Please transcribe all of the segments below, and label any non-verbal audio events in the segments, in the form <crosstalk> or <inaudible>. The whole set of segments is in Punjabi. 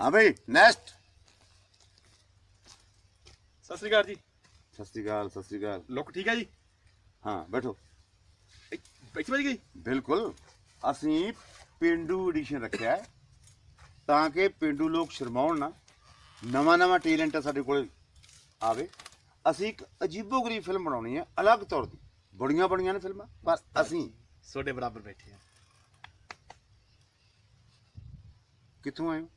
ਹਾਂ ਬਈ ਨੈਕਸਟ ਸਤਿ ਸ੍ਰੀ ਅਕਾਲ ਜੀ। ਸਤਿ ਸ਼੍ਰੀ ਅਕਾਲ ਸਤਿ ਸ਼੍ਰੀ ਅਕਾਲ। ਲੁੱਕ ਠੀਕ ਹੈ ਜੀ? ਹਾਂ ਬੈਠੋ। ਇੱਥੇ ਗਈ? ਬਿਲਕੁਲ। ਅਸੀਂ ਪਿੰਡੂ ਐਡੀਸ਼ਨ ਰੱਖਿਆ ਹੈ ਤਾਂ ਕਿ ਪਿੰਡੂ ਲੋਕ ਸ਼ਰਮਾਉਣ ਨਾ। ਨਵਾਂ ਨਵਾਂ ਟੈਲੈਂਟ ਸਾਡੇ ਕੋਲ ਆਵੇ। ਅਸੀਂ ਇੱਕ ਅਜੀਬੋ-ਗਰੀਬ ਫਿਲਮ ਬਣਾਉਣੀ ਹੈ ਅਲੱਗ ਤੌਰ ਦੀ ਬੜੀਆਂ ਬੜੀਆਂ ਨੇ ਫਿਲਮਾਂ ਪਰ ਅਸੀਂ ਤੁਹਾਡੇ ਬਰਾਬਰ ਬੈਠੇ ਆ ਕਿੱਥੋਂ ਆਏ ਹੋ?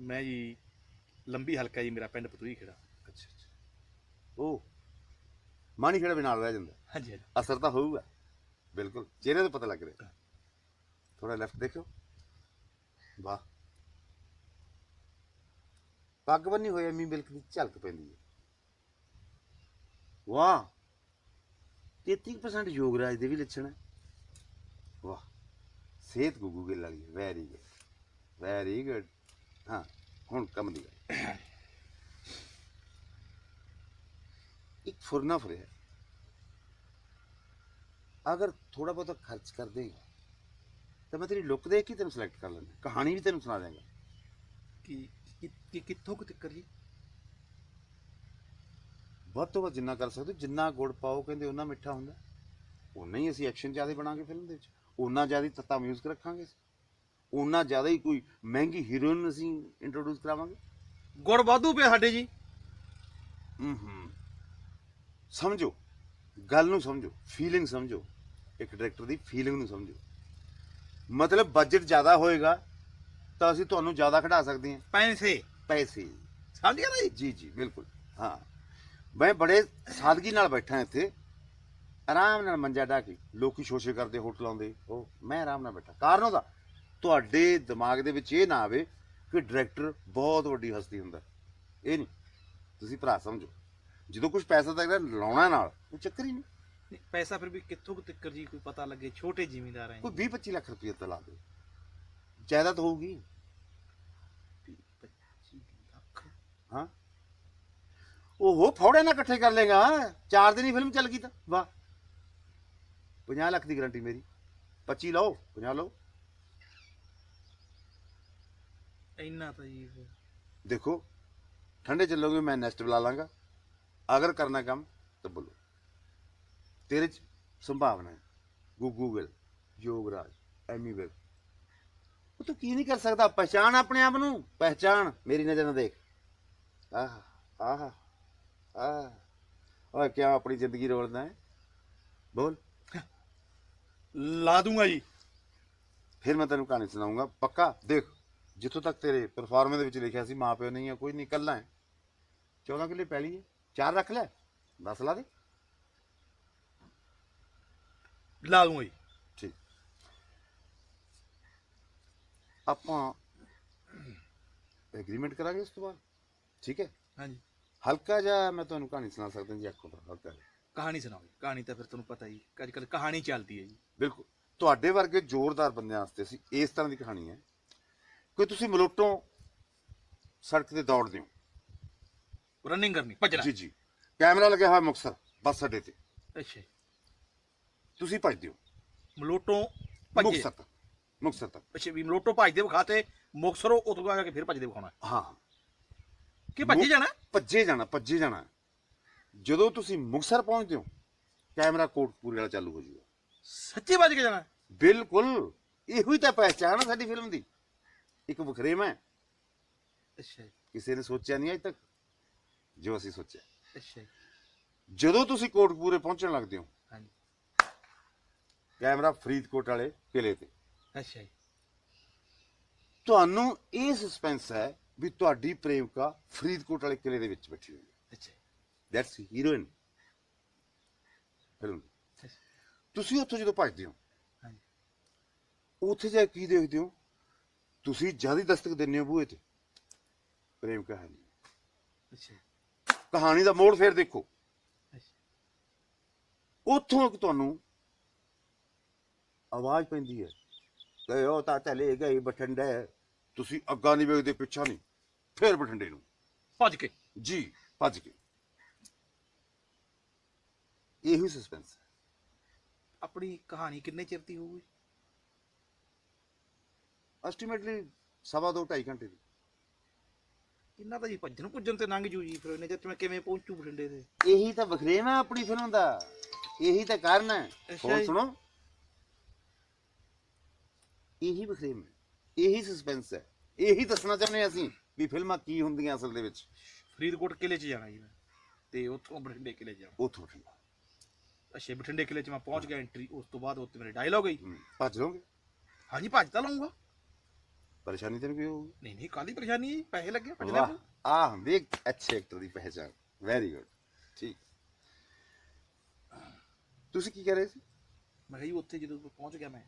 ਮੈਂ ਜੀ ਲੰਬੀ ਹਲਕਾ ਜੀ ਮੇਰਾ ਪਿੰਡ ਪਤੂਈ ਖੇੜਾ। ਅੱਛਾ ਅੱਛਾ। ਉਹ ਮਾਣੀ ਖੇੜਾ ਵੀ ਨਾਲ ਰਹਿ ਜਾਂਦਾ। ਹਾਂਜੀ ਹਾਂਜੀ। ਅਸਰ ਤਾਂ ਹੋਊਗਾ। ਬਿਲਕੁਲ ਚਿਹਰੇ ਤੋਂ ਪਤਾ ਲੱਗ ਰਿਹਾ। ਥੋੜਾ ਲੈਫਟ ਦੇਖੋ ਵਾਹ। ਪੱਗ ਬੰਨੀ ਹੋਈ ਐਮੀ ਮਿਲਕ ਦੀ ਝਲਕ ਪੈਂਦੀ ਹੈ ਵਾਹ। 33% ਯੋਗਰਾਜ ਦੇ ਵੀ ਲੱਛਣ ਹੈ ਵਾਹ। ਸਿਹਤ ਗੁੱਗੂ ਗਿੱਲ ਵਾਲੀ ਵੈਰੀ ਗੁੱਡ ਵੈਰੀ ਗੁੱਡ ਹਾਂ ਹੁਣ ਕੰਮ ਦੀ ਗੱਲ। ਇੱਕ ਫੁਰਨਾ ਫਰਿਆ। ਅਗਰ ਥੋੜਾ ਬਹੁਤਾ ਖਰਚ ਕਰ ਦੇਗਾ ਤਾਂ ਮੈਂ ਤੇਰੀ ਲੁੱਕ ਦੇਖ ਕੇ ਤੈਨੂੰ ਸਿਲੈਕਟ ਕਰ ਲੈਂਦਾ। ਕਹਾਣੀ ਵੀ ਤੈਨੂੰ ਸੁਣਾ ਦਿਆਂਗਾ। ਕੀ ਕਿ- ਕਿੱਥੋਂ ਕੁ ਤੱਕਰ ਜੀ? ਵੱਧ ਤੋਂ ਵੱਧ ਜਿੰਨਾ ਕਰ ਸਕਦੇ ਜਿੰਨਾ ਗੁੜ ਪਾਓ ਕਹਿੰਦੇ ਉਹਨਾਂ ਮਿੱਠਾ ਹੁੰਦਾ। ਉਨਾ ਹੀ ਅਸੀਂ ਐਕਸ਼ਨ ਜ਼ਿਆਦਾ ਬਣਾਵਾਂਗੇ ਫਿਲਮ ਦੇ ਵਿੱਚ। ਉਨਾ ਜ਼ਿਆਦਾ ਤੱਤਾ ਮਿਊਜ਼ਿਕ ਰੱਖਾਂਗੇ ਉਨਾ ਜ਼ਿਆਦਾ ਹੀ ਕੋਈ ਮਹਿੰਗੀ ਹੀਰੋਇਨ ਅਸੀਂ ਇੰਟਰੋਡਿਊਸ ਕਰਾਵਾਂਗੇ। ਗੁੜ ਵਾਧੂ ਪਿਆ ਸਾਡੇ ਜੀ। ਹੂੰ ਸਮਝੋ। ਗੱਲ ਨੂੰ ਸਮਝੋ। ਫੀਲਿੰਗ ਸਮਝੋ। ਇੱਕ ਡਾਇਰੈਕਟਰ ਦੀ ਫੀਲਿੰਗ ਨੂੰ ਸਮਝੋ। ਮਤਲਬ ਬਜਟ ਜ਼ਿਆਦਾ ਹੋਏਗਾ ਤਾਂ ਅਸੀਂ ਤੁਹਾਨੂੰ ਜ਼ਿਆਦਾ ਖੜਾ ਸਕਦੇ ਹਾਂ। ਪੈਸੇ। ਪੈਸੇ। ਸਮਝ ਗਿਆ ਨਾ ਜੀ। ਜੀ ਜੀ ਬਿਲਕੁਲ। ਹਾਂ। ਮੈਂ ਬੜੇ ਸਾਦਗੀ ਨਾਲ ਬੈਠਾ ਇੱਥੇ। ਆਰਾਮ ਨਾਲ ਮੰਜਾ ਢਾ ਕੇ। ਲੋਕੀ ਸ਼ੋਸ਼ੇ ਕਰਦੇ ਹੋਟਲਾਂ ਦੇ। ਉਹ ਮੈਂ ਆਰਾਮ ਨਾਲ ਬੈਠਾ। ਕਾਰਨ ਉਹਦਾ। ਤੁਹਾਡੇ ਦਿਮਾਗ ਦੇ ਵਿੱਚ ਇਹ ਨਾ ਆਵੇ ਕਿ ਡਾਇਰੈਕਟਰ ਬਹੁਤ ਵੱਡੀ ਹਸਤੀ ਹੁੰਦਾ। ਇਹ ਨਹੀਂ। ਤੁਸੀਂ ਭਰਾ ਸਮਝੋ। ਜਦੋਂ ਕੁਝ ਪੈਸਾ ਤੱਕ ਲਾਉਣਾ ਨਾਲ ਉਹ ਚੱਕਰ ਹੀ ਨਹੀਂ। ਨਹੀਂ, ਪੈਸਾ ਫਿਰ ਵੀ ਕਿੱਥੋਂ ਕੁ ਤੱਕਰ ਜੀ ਕੋਈ ਪਤਾ ਲੱਗੇ? ਛੋਟੇ ਜ਼ਿਮੀਂਦਾਰ ਆ ਕੋਈ 20 25 ਲੱਖ ਰੁਪਏ ਤਾਂ ਲਾ ਦਿਓ। ਜਾਇਦਾਦ ਹੋਊਗੀ। ਜੀ 25 ਲੱਖ ਹਾਂ। ਉਹ ਫੌੜੇ ਨਾਲ ਇਕੱਠੇ ਕਰ ਲੇਗਾ ਚਾਰ ਦਿਨ ਹੀ ਫਿਲਮ ਚੱਲ ਗਈ ਤਾਂ। ਵਾਹ। 50 ਲੱਖ ਦੀ ਗਾਰੰਟੀ ਮੇਰੀ। 25 ਲਓ 50 ਲਓ। ਇੰਨਾ ਤਾਂ ਜੀ ਫਿਰ। ਦੇਖੋ ਠੰਡੇ ਚੱਲੋਗੇ ਮੈਂ ਨੈਕਸਟ ਬੁਲਾ ਲਾਂਗਾ। ਅਗਰ ਕਰਨਾ ਕੰਮ ਤਾਂ ਬੋਲੋ। ਤੇਰੇ ਚ ਸੰਭਾਵਨਾ ਹੈ। ਗੁੱਗੂ ਗਿੱਲ ਯੋਗਰਾਜ ਐਮੀ ਵਿਰਕ ਉਹ ਤੂੰ ਕੀ ਨਹੀਂ ਕਰ ਸਕਦਾ? ਪਛਾਣ ਆਪਣੇ ਆਪ ਨੂੰ। ਪਹਿਚਾਣ ਮੇਰੀ ਨਜ਼ਰ ਨਾਲ ਦੇਖ। ਆਹ ਆਹ ਆਹ। ਓਏ ਕਿਆ ਆਪਣੀ ਜ਼ਿੰਦਗੀ ਰੋਲਦਾ ਹੈ? ਬੋਲ। ਲਾ ਦੂੰਗਾ ਜੀ। ਫਿਰ ਮੈਂ ਤੈਨੂੰ ਕਹਾਣੀ ਸੁਣਾਉਂਗਾ। ਪੱਕਾ ਦੇਖ। ਜਿੱਥੋਂ ਤੱਕ ਤੇਰੇ ਪਰਫਾਰਮੈਂਸ ਦੇ ਵਿੱਚ ਲਿਖਿਆ ਸੀ ਮਾਂ ਪਿਓ ਨਹੀਂ ਆ ਕੋਈ ਨਹੀਂ ਇਕੱਲਾ ਹੈ। 14 ਕਿੱਲੇ ਪੈਲੀ ਹੈ। ਚਾਰ ਰੱਖ ਲੈ 10 ਲਾ ਦੇ। ਲਾ ਦੂੰਗਾ ਜੀ। ਠੀਕ। ਆਪਾਂ ਐਗਰੀਮੈਂਟ ਕਰਾਂਗੇ ਉਸ ਤੋਂ ਬਾਅਦ? ਠੀਕ ਹੈ? ਹਾਂਜੀ। ਹਲਕਾ ਜਿਹਾ ਮੈਂ ਤੁਹਾਨੂੰ ਕਹਾਣੀ ਸੁਣਾ ਸਕਦਾ ਜੀ ਅੱਖੋਂ ਪਰ ਹਲਕਾ ਜਿਹਾ। ਕਹਾਣੀ ਸੁਣਾਓ ਕਹਾਣੀ ਤਾਂ ਫਿਰ ਤੁਹਾਨੂੰ ਪਤਾ ਹੀ ਅੱਜ ਕੱਲ ਕਹਾਣੀ ਚੱਲਦੀ ਹੈ ਜੀ। ਬਿਲਕੁਲ। ਤੁਹਾਡੇ ਵਰਗੇ ਜ਼ੋਰਦਾਰ ਬੰਦਿਆਂ ਵਾਸਤੇ ਸੀ ਇਸ ਤਰ੍ਹਾਂ ਦੀ ਕਹਾਣੀ ਹੈ। ਕੋਈ ਤੁਸੀਂ ਮਲੋਟੋਂ ਸੜਕ ਤੇ ਦੌੜਦੇ ਹੋ ਰਨਿੰਗ ਕਰਨੀ ਭੱਜਣਾ। ਜੀ ਜੀ। ਕੈਮਰਾ ਲੱਗਿਆ ਹੋਇਆ ਮੁਕਸਰ ਬੱਸ ਅੱਡੇ ਤੇ। ਅੱਛਾ। ਤੁਸੀਂ ਭੱਜਦੇ ਹੋ ਮਲੋਟੋਂ ਭੱਜੇ। ਮੁਕਸਰ ਤੱਕ ਮੁਕਸਰ ਤੱਕ। ਅੱਛਾ ਵੀ ਮਲੋਟੋਂ ਭੱਜਦੇ ਵਿਖਾਤੇ ਮੁਕਸਰੋਂ ਉਤੋਂ ਆ ਕੇ ਫਿਰ ਭੱਜਦੇ ਵਿਖਾਉਣਾ। ਹਾਂ। ਕਿ ਭੱਜੇ ਜਾਣਾ? ਭੱਜੇ ਜਾਣਾ ਭੱਜੇ ਜਾਣਾ। ਜਦੋਂ ਤੁਸੀਂ ਮੁਕਸਰ ਪਹੁੰਚਦੇ ਹੋ ਕੈਮਰਾ ਕੋਟਪੂਰੇ ਵਾਲਾ ਚਾਲੂ ਹੋ ਜਾਊਗਾ ਸੱਚੀ ਭੱਜ ਕੇ ਜਾਣਾ? ਬਿਲਕੁਲ। ਇਹੋ ਹੀ ਤਾਂ ਪਹਿਚਾਣ ਸਾਡੀ ਫਿਲਮ ਦੀ। ਇੱਕ ਵਖਰੇਵਾ ਹੈ। ਅੱਛਾ ਜੀ, ਕਿਸੇ ਨੇ ਸੋਚਿਆ ਨਹੀਂ ਅਜੇ ਤੱਕ? ਜੋ ਅਸੀਂ ਸੋਚਿਆ। ਅੱਛਾ ਜੀ, ਜਦੋਂ ਤੁਸੀਂ ਕੋਟਪੂਰੇ ਪਹੁੰਚਣ ਲੱਗਦੇ ਹੋ ਹਾਂਜੀ। ਕੈਮਰਾ ਫਰੀਦਕੋਟ ਵਾਲੇ ਕਿਲੇ ਤੇ। ਅੱਛਾ ਜੀ। ਤੁਹਾਨੂੰ ਇਹ ਸਸਪੈਂਸ ਹੈ ਵੀ ਤੁਹਾਡੀ ਪ੍ਰੇਮਿਕਾ ਫਰੀਦਕੋਟ ਵਾਲੇ ਕਿਲੇ ਦੇ ਵਿੱਚ ਬੈਠੀ ਹੋਈ ਹੈ। ਅੱਛਾ ਜੀ, ਦੈਟਸ ਹੀਰੋਇਨ ਫਿਲਮ ਅੱਛਾ, ਤੁਸੀਂ ਉੱਥੋਂ ਜਦੋਂ ਭੱਜਦੇ ਹੋ ਹਾਂਜੀ। ਉੱਥੇ ਜਾ ਕੇ ਕੀ ਦੇਖਦੇ ਹੋ? ਤੁਸੀਂ ਜ਼ਿਆਦਾ ਦਸਤਕ ਦਿੰਦੇ ਹੋ ਬੂਹੇ ਤੇ। ਪ੍ਰੇਮ ਕਹਾਣੀ। ਅੱਛਾ। ਕਹਾਣੀ ਦਾ ਮੋੜ ਫੇਰ ਦੇਖੋ। ਉੱਥੋਂ ਇੱਕ ਤੁਹਾਨੂੰ ਆਵਾਜ਼ ਪੈਂਦੀ ਹੈ। ਗਏ ਉਹ ਤਾਂ ਚਲੇ ਗਏ ਬਠਿੰਡੇ। ਤੁਸੀਂ ਅੱਗਾ ਨਹੀਂ ਵੇਖਦੇ ਪਿੱਛਾ ਨਹੀਂ। ਫੇਰ ਬਠਿੰਡੇ ਨੂੰ। ਭੱਜ ਕੇ। ਜੀ ਭੱਜ ਕੇ। ਇਹੀ ਸਸਪੈਂਸ ਆਪਣੀ ਕਹਾਣੀ ਕਿੰਨੇ ਚਿਰ ਦੀ ਹੋਊਗੀ? ਅਸਟੀਮੇਟਲੀ ਸਵਾ ਦੋ ਢਾਈ ਘੰਟੇ ਦੀ। ਇੰਨਾ ਤਾਂ ਜੀ ਭੱਜਣ ਭੁੱਜਣ ਤੇ ਲੰਘ ਜੂ ਜੀ ਫਿਰ ਇਹਨੇ ਜਦ ਮੈਂ ਕਿਵੇਂ ਪਹੁੰਚੂ ਬਠਿੰਡੇ ਤੇ। ਇਹੀ ਤਾਂ ਵਖਰੇਵਾ ਆਪਣੀ ਫਿਲਮ ਦਾ। ਇਹੀ ਤਾਂ ਕਾਰਨ ਹੈ। ਹੋਰ। ਸੁਣੋ। ਇਹੀ ਵਖਰੇਵਾ ਇਹੀ ਸਸਪੈਂਸ ਹੈ। ਇਹੀ ਦੱਸਣਾ ਚਾਹੁੰਦੇ ਹਾਂ ਅਸੀਂ ਵੀ ਫਿਲਮਾਂ ਕੀ ਹੁੰਦੀਆਂ ਅਸਲ ਦੇ ਵਿੱਚ। ਫਰੀਦਕੋਟ ਕਿਲੇ 'ਚ ਜਾਣਾ ਜੀ ਮੈਂ। ਤੇ ਉੱਥੋਂ ਬਠਿੰਡੇ ਕਿਲੇ ਜਾਣਾ। ਉਥੋਂ ਠੀਕ ਅੱਛਾ ਬਠਿੰਡੇ ਕਿਲੇ 'ਚ ਮੈਂ ਪਹੁੰਚ ਗਿਆ ਐਂਟਰੀ ਉਸ ਤੋਂ ਬਾਅਦ ਉੱਤੇ ਮੇਰੇ ਡਾਇਲੌਗ ਹੀ। ਹਮ, ਭੱਜ ਲਓਗੇ? ਹਾਂਜੀ ਭੱਜ ਤਾਂ ਲਊਂਗਾ। ਪਰੇਸ਼ਾਨੀ ਤੈਨੂੰ ਕੀ ਹੋਊਗੀ? ਨਹੀਂ ਨਹੀਂ ਕਾਲੀ ਪਰੇਸ਼ਾਨੀ? ਹੈ ਪੈਸੇ ਲੱਗੇ ਭੱਜ ਵਾਹ ਲੈ ਆ ਹੁੰਦੀ ਇੱਕ ਅੱਛੇ ਐਕਟਰ ਦੀ ਪਹਿਚਾਨ ਵੈਰੀ ਗੁੱਡ ਠੀਕ। ਤੁਸੀਂ ਕੀ ਕਰ ਰਹੇ ਸੀ? ਮੈਂ ਕਿਹਾ ਜੀ ਉੱਥੇ ਜਦੋਂ ਪਹੁੰਚ ਗਿਆ ਮੈਂ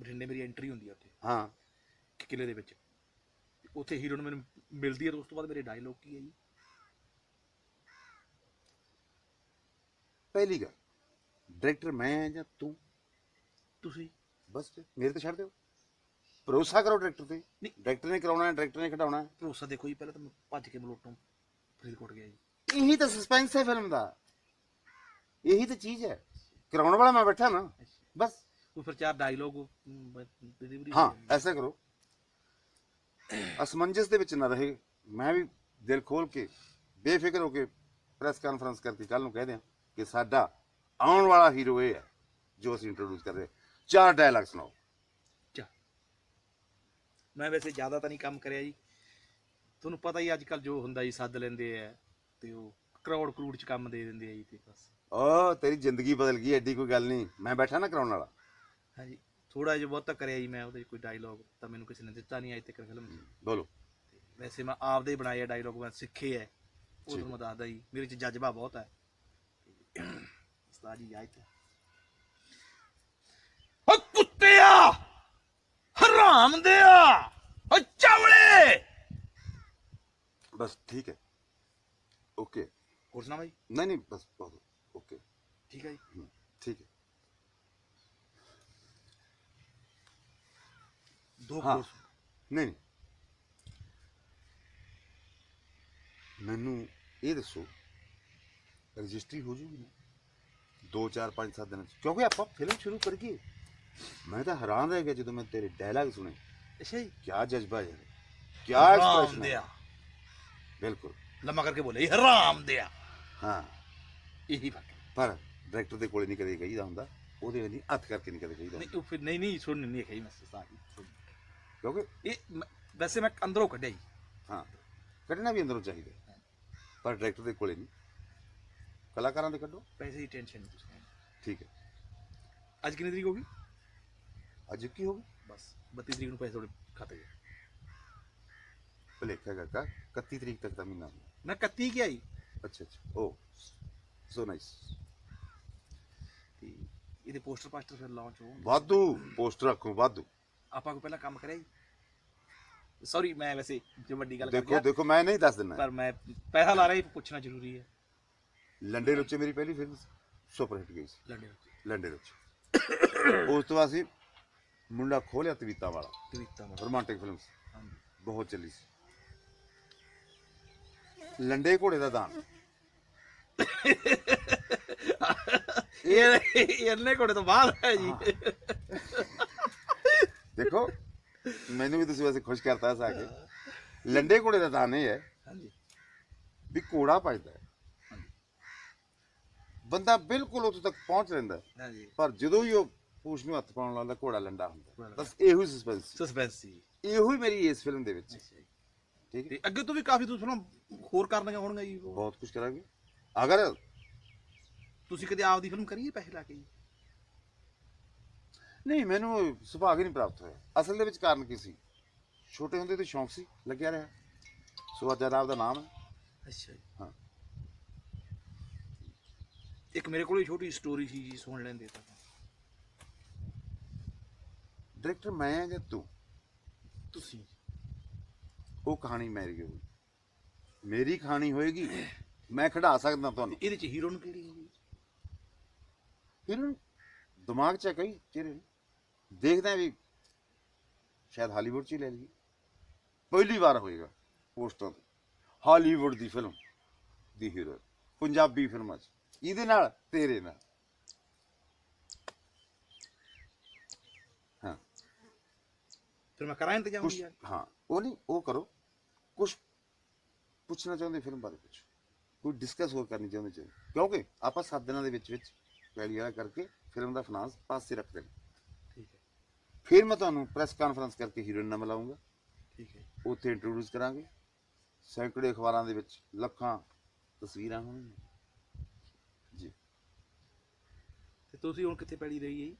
ਬਠਿੰਡੇ ਮੇਰੀ ਐਂਟਰੀ ਹੁੰਦੀ ਆ ਉੱਥੇ। ਹਾਂ। ਕਿਲੇ ਦੇ ਵਿੱਚ। ਉੱਥੇ ਹੀਰੋ ਨੂੰ ਮੈਨੂੰ ਮਿਲਦੀ ਹੈ ਤੇ ਉਸ ਤੋਂ ਬਾਅਦ ਮੇਰੇ ਡਾਇਲੌਗ ਕੀ ਹੈ ਜੀ? ਪਹਿਲੀ ਗੱਲ ਡਾਇਰੈਕਟਰ ਮੈਂ ਹਾਂ ਜਾਂ ਤੂੰ? ਤੁਸੀਂ। ਬਸ ਮੇਰੇ ਤੇ ਛੱਡ ਦਿਓ। ਭਰੋਸਾ ਕਰੋ ਡਾਇਰੈਕਟਰ ਤੇ। ਨਹੀਂ। ਡਾਇਰੈਕਟਰ ਨੇ ਕਰਾਉਣਾ ਹੈ ਡਾਇਰੈਕਟਰ ਨੇ ਖਿਡਾਉਣਾ ਹੈ। ਭਰੋਸਾ ਦੇਖੋ ਜੀ ਪਹਿਲਾਂ ਤਾਂ ਮੈਂ ਭੱਜ ਕੇ ਮਲੋਟੋਂ ਫਰੀਦਕੋਟ ਗਿਆ ਜੀ। ਇਹੀ ਤਾਂ ਸਸਪੈਂਸ ਹੈ ਫਿਲਮ ਦਾ। ਇਹੀ ਤਾਂ ਚੀਜ਼ ਹੈ। ਕਰਾਉਣ ਵਾਲਾ ਮੈਂ ਬੈਠਾ ਨਾ। ਬਸ। ਉਹ ਫਿਰ ਚਾਰ ਡਾਇਲੌਗ ਡਿਲੀਵਰੀ ਹਾਂ ਐਸਾ ਕਰੋ। ਅਸਮੰਜਸ ਦੇ ਵਿੱਚ ਨਾ ਰਹੇ। ਮੈਂ ਵੀ ਦਿਲ ਖੋਲ ਕੇ ਬੇਫਿਕਰ ਹੋ ਕੇ ਪ੍ਰੈਸ ਕਾਨਫਰੰਸ ਕਰਕੇ ਕੱਲ ਨੂੰ ਕਹਿ ਦਿਆਂ ਕਿ ਸਾਡਾ ਆਉਣ ਵਾਲਾ ਹੀਰੋ ਇਹ ਹੈ ਜੋ ਅਸੀਂ ਇੰਟਰੋਡਿਊਸ ਕਰ ਰਹੇ ਹਾਂ। ਚਾਰ ਡਾਇਲੌਗ ਸੁਣਾਓ। ਮੈਂ ਵੈਸੇ ਜ਼ਿਆਦਾ ਤਾਂ ਨਹੀਂ ਕੰਮ ਕਰਿਆ ਜੀ। ਤੁਹਾਨੂੰ ਪਤਾ ਹੀ ਅੱਜ ਕੱਲ ਜੋ ਹੁੰਦਾ ਜੀ ਸੱਦ ਲੈਂਦੇ ਆ ਤੇ ਉਹ ਕਰੋੜ ਕਰੋੜ ਚ ਕੰਮ ਦੇ ਦਿੰਦੇ ਆ ਜੀ ਤੇ ਬਸ। ਓ ਤੇਰੀ ਜ਼ਿੰਦਗੀ ਬਦਲ ਗਈ ਐਡੀ ਕੋਈ ਗੱਲ ਨਹੀਂ। ਮੈਂ ਬੈਠਾ ਨਾ ਕਰਾਉਣ ਵਾਲਾ। ਹਾਂਜੀ ਥੋੜਾ ਜਿਹਾ ਬਹੁਤਾ ਕਰਿਆ ਜੀ ਮੈਂ ਉਹਦੇ 'ਚ ਕੋਈ ਡਾਇਲੌਗ ਤਾਂ ਮੈਨੂੰ ਕਿਸੇ ਨੇ ਦਿੱਤਾ ਨਹੀਂ ਅਜੇ ਤੱਕ ਫਿਲਮ 'ਚ। ਬੋਲੋ। ਵੈਸੇ ਮੈਂ ਆਪਦੇ ਹੀ ਬਣਾਏ ਆ ਡਾਇਲੌਗ ਮੈਂ ਸਿੱਖੇ ਆ। ਉਹ। ਤੁਹਾਨੂੰ ਮੈਂ ਦੱਸਦਾ ਜੀ ਮੇਰੇ 'ਚ ਜਜ਼ਬਾ ਬਹੁਤ ਹੈ <coughs> ਉਸਤਾਦ ਜੀ ਆਇਤ ਓ ਕੁੱਤਿਆ! ਹਰਾਮ ਦਿਆ ਓ ਚਾਵਲੇ ਬਸ ਠੀਕ ਹੈ। ਓਕੇ। ਹੋਰ ਸੁਣਾ ਬਾਈ? ਨਹੀਂ ਨਹੀਂ ਬਸ ਬਹੁਤ ਓਕੇ। ਠੀਕ ਹੈ ਜੀ। ਠੀਕ ਹੈ। ਦੋ ਹਾਂ। ਨਹੀਂ ਨਹੀਂ। ਮੈਨੂੰ ਇਹ ਦੱਸੋ ਰਜਿਸਟਰੀ ਹੋ ਜੂਗੀ ਨਾ? 2 4 5 7 ਦਿਨਾਂ ਚ। ਕਿਉਂਕਿ ਆਪਾਂ ਫਿਲਮ ਸ਼ੁਰੂ ਕਰ ਗਏ ਮੈਂ ਤਾਂ ਹੈਰਾਨ ਰਹਿ ਗਿਆ ਜਦੋਂ ਮੈਂ ਤੇਰੇ ਡਾਇਲੌਗ ਸੁਣੇ। ਅੱਛਾ ਜੀ। ਕੀ ਜਜ਼ਬਾ ਯਾਰ। ਕੀ ਐਕਸਪ੍ਰੈਸ਼ਨ ਦਿਆ। ਬਿਲਕੁਲ। ਲੰਮਾ ਕਰਕੇ ਬੋਲੇ ਹਰਾਮ ਦਿਆ। ਹਾਂ। ਇਹੀ ਫ਼ਰਕ ਹੈ। ਪਰ ਡਾਇਰੈਕਟਰ ਦੇ ਕੋਲੇ ਨਹੀਂ ਕਦੇ ਕਹੀਦਾ ਹੁੰਦਾ। ਉਹਦੇ ਨਹੀਂ ਹੱਥ ਕਰਕੇ ਨਹੀਂ ਕਦੇ ਕਹੀਦਾ। ਨਹੀਂ ਉਹ ਫਿਰ ਨਹੀਂ ਨਹੀਂ ਸੁਣ ਨਹੀਂ ਕਹੀ ਮੈਂ ਸੁਣ। ਕਿਉਂਕਿ ਇਹ ਵੈਸੇ ਮੈਂ ਅੰਦਰੋਂ ਕੱਢਿਆ ਜੀ। ਹਾਂ ਕੱਢਣਾ ਵੀ ਅੰਦਰੋਂ ਚਾਹੀਦਾ। ਪਰ ਡਾਇਰੈਕਟਰ ਦੇ ਕੋਲੇ ਨਹੀਂ। ਕਲਾਕਾਰਾਂ ਦੇ ਕੱਢੋ। ਪੈਸੇ ਦੀ ਟੈਨਸ਼ਨ ਨਹੀਂ ਠੀਕ ਹੈ। ਅੱਜ ਕਿੰਨੀ ਤਰੀਕ ਹੋ ਗਈ? ਅੱਜ ਕੀ ਹੋ ਗਿਆ? ਬਸ 32 ਤਰੀਕ ਨੂੰ ਪੈਸੇ ਤੁਹਾਡੇ ਖਾਤੇ 'ਚ ਭਲੇਖਾ ਕਾਕਾ 31 ਤਰੀਕ ਤੱਕ ਦਾ ਮਹੀਨਾ ਹੁੰਦਾ। 31 ਕੀ ਆਈ ਅੱਛਾ ਅੱਛਾ। ਓ ਸੋ ਨਾਈਸ ਤੇ ਇਹਦੇ ਪੋਸਟਰ ਪਾਸਟਰ ਫਿਰ ਲਾਂਚ ਹੋਣਗੇ। ਵਾਧੂ ਪੋਸਟਰ ਰੱਖੋ ਵਾਧੂ। ਆਪਾਂ ਕੋ ਪਹਿਲਾਂ ਕੰਮ ਕਰਿਆ ਜੀ? ਸੌਰੀ ਮੈਂ ਵੈਸੇ ਜੋ ਵੱਡੀ ਗੱਲ ਕਰ ਦੇਖੋ ਦੇਖੋ ਮੈਂ ਨਹੀਂ ਦੱਸ ਦਿੰਦਾ। ਪਰ ਮੈਂ ਪੈਸਾ ਲਾ ਰਿਹਾ ਪੁੱਛਣਾ ਜ਼ਰੂਰੀ ਹੈ। ਲੰਡੇ ਰੁੱਚੇ ਮੇਰੀ ਪਹਿਲੀ ਫਿਲਮ ਸੁਪਰ ਹਿੱਟ ਗਈ ਸੀ। ਲੰਡੇ ਵਿੱਚ ਲੰਡੇ ਰੁੱਚੇ ਉਸ ਤੋਂ ਬਾਅਦ ਅਸੀਂ ਮੁੰਡਾ ਖੋਲਿਆ ਤਵੀਤਾ ਵਾਲਾ। ਤਵੀਤਾ ਮਾ ਰੋਮਾਂਟਿਕ ਫਿਲਮ ਸੀ ਹਾਂਜੀ। ਬਹੁਤ ਚੱਲੀ ਸੀ। ਲੰਡੇ ਘੋੜੇ ਦਾ ਦਾਨ। ਇਹ ਇਹਨੇ ਕੋੜੇ ਤੋਂ ਬਾਅਦ ਹੈ ਜੀ। ਦੇਖੋ ਮੈਨੂੰ ਵੀ ਤੁਸੀਂ ਵੈਸੇ ਖੁਸ਼ ਕਰਤਾ ਸਾ ਕੇ। ਲੰਡੇ ਘੋੜੇ ਦਾ ਦਾਨ ਇਹ ਹੈ ਹਾਂਜੀ। ਵੀ ਘੋੜਾ ਭਜਦਾ ਹੈ। ਬੰਦਾ ਬਿਲਕੁਲ ਉੱਥੇ ਤੱਕ ਪਹੁੰਚ ਲੈਂਦਾ ਪਰ ਜਦੋਂ ਹੀ ਉਹ ਪੂਛ ਨੂੰ ਹੱਥ ਪਾਉਣ ਲੱਗਦਾ ਘੋੜਾ ਲੰਡਾ ਹੁੰਦਾ। ਬਸ ਇਹੋ ਹੀ ਸਸਪੈਂਸ ਸਸਪੈਂਸ ਸੀ। ਇਹੋ ਹੀ ਮੇਰੀ ਇਸ ਫਿਲਮ ਦੇ ਵਿੱਚ। ਠੀਕ ਹੈ। ਤੇ ਅੱਗੇ ਤੋਂ ਵੀ ਕਾਫੀ ਤੁਸੀਂ ਫਿਲਮ ਹੋਰ ਕਰਨੀਆਂ ਹੋਣਗੀਆਂ ਜੀ? ਬਹੁਤ ਕੁਝ ਕਰਾਂਗੇ। ਅਗਰ ਤੁਸੀਂ ਕਦੇ ਆਪਦੀ ਫਿਲਮ ਕਰੀਏ ਪੈਸੇ ਲਾ ਕੇ ਜੀ? ਨਹੀਂ ਮੈਨੂੰ ਸੁਭਾਗ ਹੀ ਨਹੀਂ ਪ੍ਰਾਪਤ ਹੋਇਆ। ਅਸਲ ਦੇ ਵਿੱਚ ਕਾਰਨ ਕੀ ਸੀ? ਛੋਟੇ ਹੁੰਦੇ ਤੋਂ ਸ਼ੌਂਕ ਸੀ ਲੱਗਿਆ ਰਿਹਾ। ਸੋ ਅੱਜ ਦਾ ਨਾਮ ਹੈ। ਅੱਛਾ ਜੀ। ਹਾਂ। ਇੱਕ ਮੇਰੇ ਕੋਲ ਛੋਟੀ ਸਟੋਰੀ ਸੀ ਜੀ ਸੁਣ ਲੈਂਦੇ ਤਾਂ। ਡਾਇਰੈਕਟਰ ਮੈਂ ਹਾਂ ਜਾਂ ਤੂੰ? ਤੁਸੀਂ। ਉਹ ਕਹਾਣੀ ਮੇਰੀ ਹੋਈ ਮੇਰੀ ਕਹਾਣੀ ਹੋਏਗੀ ਮੈਂ ਖੜਾ ਸਕਦਾ ਤੁਹਾਨੂੰ। ਇਹਦੇ ਚ ਹੀਰੋ ਨੂੰ ਕਿਹੜੀ ਹੈ ਜੀ ਫਿਰ ਦਿਮਾਗ 'ਚ ਕਈ ਚਿਹਰੇ ਦੇਖਦੇ ਆ ਵੀ ਸ਼ਾਇਦ ਹਾਲੀਵੁੱਡ 'ਚ ਹੀ ਲੈ ਲਈਏ। ਪਹਿਲੀ ਵਾਰ ਹੋਏਗਾ ਪੋਸਟਾਂ ਤੇ। ਹਾਲੀਵੁੱਡ ਦੀ ਫਿਲਮ ਦੀ ਹੀਰੋ ਪੰਜਾਬੀ ਫਿਲਮਾਂ 'ਚ। ਇਹਦੇ ਨਾਲ ਤੇਰੇ ਨਾਲ। ਫਿਰ ਮੈਂ ਕਰਾਂ ਇੰਤਜ਼ਾਮ ਕੁਛ ਹਾਂ ਉਹ ਨਹੀਂ ਉਹ ਕਰੋ। ਕੁਝ ਪੁੱਛਣਾ ਚਾਹੁੰਦੇ ਫਿਲਮ ਬਾਰੇ ਪੁੱਛੋ ਕੋਈ ਡਿਸਕਸ ਹੋਰ ਕਰਨੀ ਚਾਹੁੰਦੇ ਚਾਹੀਏ ਕਿਉਂਕਿ ਆਪਾਂ 7 ਦਿਨਾਂ ਦੇ ਵਿੱਚ ਵਿੱਚ ਪਹਿਲੀ ਵਾਲਾ ਕਰਕੇ ਫਿਲਮ ਦਾ ਫਾਈਨਾਂਸ ਪਾਸੇ ਰੱਖ ਦੇਣਾ। ਠੀਕ ਹੈ। ਫਿਰ ਮੈਂ ਤੁਹਾਨੂੰ ਪ੍ਰੈਸ ਕਾਨਫਰੰਸ ਕਰਕੇ ਹੀਰੋਇਨ ਨਾਲ ਮਿਲਾਉਂਗਾ ਠੀਕ ਹੈ ਉੱਥੇ ਇੰਟਰੋਡਿਊਸ ਕਰਾਂਗੇ। ਸੈਂਕੜੇ ਅਖਬਾਰਾਂ ਦੇ ਵਿੱਚ ਲੱਖਾਂ ਤਸਵੀਰਾਂ ਹੋਣਗੀਆਂ। ਜੀ। ਤੇ ਤੁਸੀਂ ਹੁਣ ਕਿੱਥੇ ਪੈੜੀ ਰਹੀ ਹੈ ਜੀ?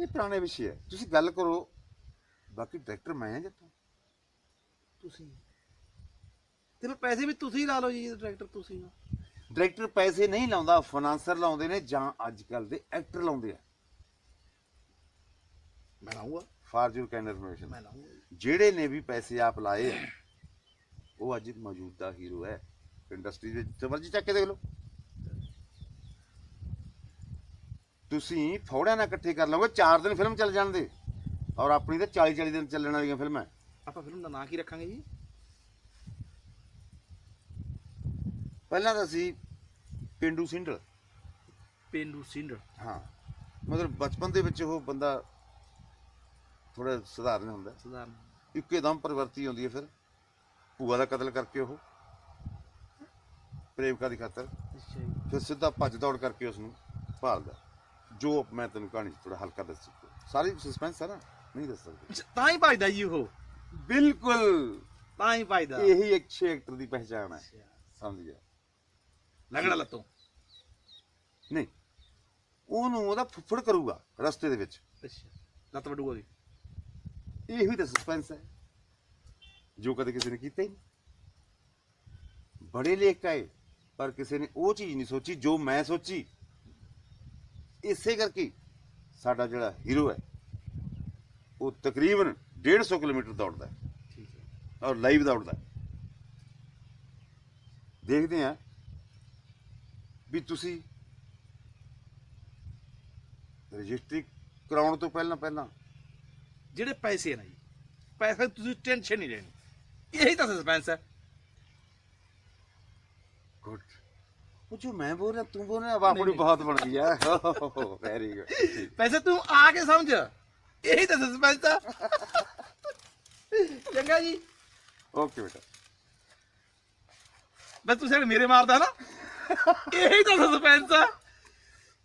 ਇਹ ਪੁਰਾਣੇ ਵਿਸ਼ੇ ਹੈ ਤੁਸੀਂ ਗੱਲ ਕਰੋ। ਬਾਕੀ ਡਾਇਰੈਕਟਰ ਮੈਂ ਹਾਂ ਜੱਟਾ ਤੁਸੀਂ। ਤੇ ਫਿਰ ਪੈਸੇ ਵੀ ਤੁਸੀਂ ਲਾ ਲਓ ਜੀ ਡਾਇਰੈਕਟਰ ਤੁਸੀਂ ਹੋ। ਡਾਇਰੈਕਟਰ ਪੈਸੇ ਨਹੀਂ ਲਾਉਂਦਾ ਫਾਈਨਾਂਸਰ ਲਾਉਂਦੇ ਨੇ ਜਾਂ ਅੱਜ ਕੱਲ ਦੇ ਐਕਟਰ ਲਾਉਂਦੇ ਆ। ਮੈਂ ਲਾਉਂਗਾ ਫਾਰ ਯੂਰ ਕਾਈਂਡ ਇਨਫੋਰਮੇਸ਼ਨ। ਮੈਂ ਲਾਉਂਗਾ ਜਿਹੜੇ ਨੇ ਵੀ ਪੈਸੇ ਆਪ ਲਾਏ ਆ ਉਹ ਅੱਜ ਮੌਜੂਦਾ ਹੀਰੋ ਹੈ। ਇੰਡਸਟਰੀ ਦੇ ਜਿੱਥੇ ਮਰਜ਼ੀ ਚੱਕ ਕੇ ਦੇਖ ਲਓ। ਤੁਸੀਂ ਫੌੜਿਆਂ ਨਾਲ ਇਕੱਠੇ ਕਰ ਲਓਗੇ 4 ਦਿਨ ਫਿਲਮ ਚੱਲ ਜਾਂਦੇ ਔਰ ਆਪਣੀ ਤਾਂ 40 40 ਦਿਨ ਚੱਲਣ ਵਾਲੀਆਂ ਫਿਲਮਾਂ। ਹੈ। ਆਪਾਂ ਫਿਲਮ ਦਾ ਨਾਂ ਕੀ ਰੱਖਾਂਗੇ ਜੀ? ਪਹਿਲਾਂ ਤਾਂ ਸੀ ਪਿੰਡੂ ਸਿੰਡਲ। ਪੇਂਡੂ ਸਿੰਡਰ ਹਾਂ। ਮਤਲਬ ਬਚਪਨ ਦੇ ਵਿੱਚ ਉਹ ਬੰਦਾ ਥੋੜਾ ਸਧਾਰਨ ਹੁੰਦਾ। ਸਧਾਰਨ। ਇੱਕਦਮ ਪਰਿਵਰਤੀ ਹੁੰਦੀ ਹੈ ਫਿਰ। ਭੂਆ ਦਾ ਕਤਲ ਕਰਕੇ ਉਹ। ਪ੍ਰੇਮਕਾ ਦੀ ਖਾਤਰ। ਅੱਛਾ ਜੀ। ਫਿਰ ਸਿੱਧਾ ਭੱਜ ਦੌੜ ਕਰਕੇ ਉਸ ਨੂੰ ਭਾਲਦਾ। ਜੋ ਮੈਂ ਤੈਨੂੰ ਕਹਾਣੀ ਥੋੜਾ ਹਲਕਾ ਦੱਸੀ ਸਾਰੀ ਸਸਪੈਂਸ ਹੈ ਨਾ ਨਹੀਂ ਦੱਸ ਸਕਦੇ। ਤਾਂ ਹੀ ਭਜਦਾ ਜੀ ਉਹ। ਬਿਲਕੁਲ। ਤਾਂ ਹੀ ਭਜਦਾ। ਇਹੀ ਇੱਕ ਛੇ ਐਕਟਰ ਦੀ ਪਹਿਚਾਣ ਹੈ। ਸਮਝ ਗਿਆ? ਲੰਗੜਾ ਲੱਤੋਂ ਨਹੀਂ। ਉਹਨੂੰ ਉਹਦਾ ਫੁੱਫੜ ਕਰੂਗਾ ਰਸਤੇ ਦੇ ਵਿੱਚ। ਅੱਛਾ। ਲੱਤ ਵਡੂਗਾ ਦੀ ਇਹੀ ਤਾਂ ਸਸਪੈਂਸ ਹੈ। ਜੋ ਕਦੇ ਕਿਸੇ ਨੇ ਕੀਤਾ ਹੀ ਨਹੀਂ। ਬੜੇ ਲੇਖ ਆਏ ਪਰ ਕਿਸੇ ਨੇ ਉਹ ਚੀਜ਼ ਨਹੀਂ ਸੋਚੀ ਜੋ ਮੈਂ ਸੋਚੀ। ਇਸੇ ਕਰਕੇ ਸਾਡਾ ਜਿਹੜਾ ਹੀਰੋ ਹੈ ਉਹ ਤਕਰੀਬਨ 150 ਕਿਲੋਮੀਟਰ ਦੌੜਦਾ ਹੈ। ਠੀਕ ਹੈ। ਔਰ ਲਾਈਵ ਦੌੜਦਾ ਹੈ। ਦੇਖਦੇ ਹਾਂ ਵੀ ਤੁਸੀਂ ਰਜਿਸਟਰੀ ਕਰਾਉਣ ਤੋਂ ਪਹਿਲਾਂ ਪਹਿਲਾਂ ਜਿਹੜੇ ਪੈਸੇ ਨੇ ਜੀ ਪੈਸੇ ਤੁਸੀਂ ਟੈਨਸ਼ਨ ਨਹੀਂ ਲੈਣੀ। ਇਹੀ ਤਾਂ ਸਸਪੈਂਸ ਹੈ ਗੁੱਡ ਜੋ ਮੈਂ ਬੋਲ ਰਿਹਾ ਤੂੰ ਬੋਲ ਰਿਹਾ ਵਾਹ ਆਪਣੀ ਬਹੁਤ ਬਣ ਗਈ ਹੈ ਵੈਰੀ ਗੁੱਡ ਪੈਸੇ ਤੂੰ ਆ ਕੇ ਸਮਝ। ਇਹੀ ਤਾਂ ਸਸਪੈਂਸ ਆ। ਚੰਗਾ ਜੀ। ਓਕੇ ਬੇਟਾ। ਬਸ ਤੁਸੀਂ ਹੁਣ ਮੇਰੇ ਮਾਰਦਾ ਨਾ। ਇਹੀ ਤਾਂ ਸਸਪੈਂਸ ਆ।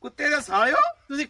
ਕੁੱਤੇ ਦੇ ਸਾਲਿਓ ਤੁਸੀਂ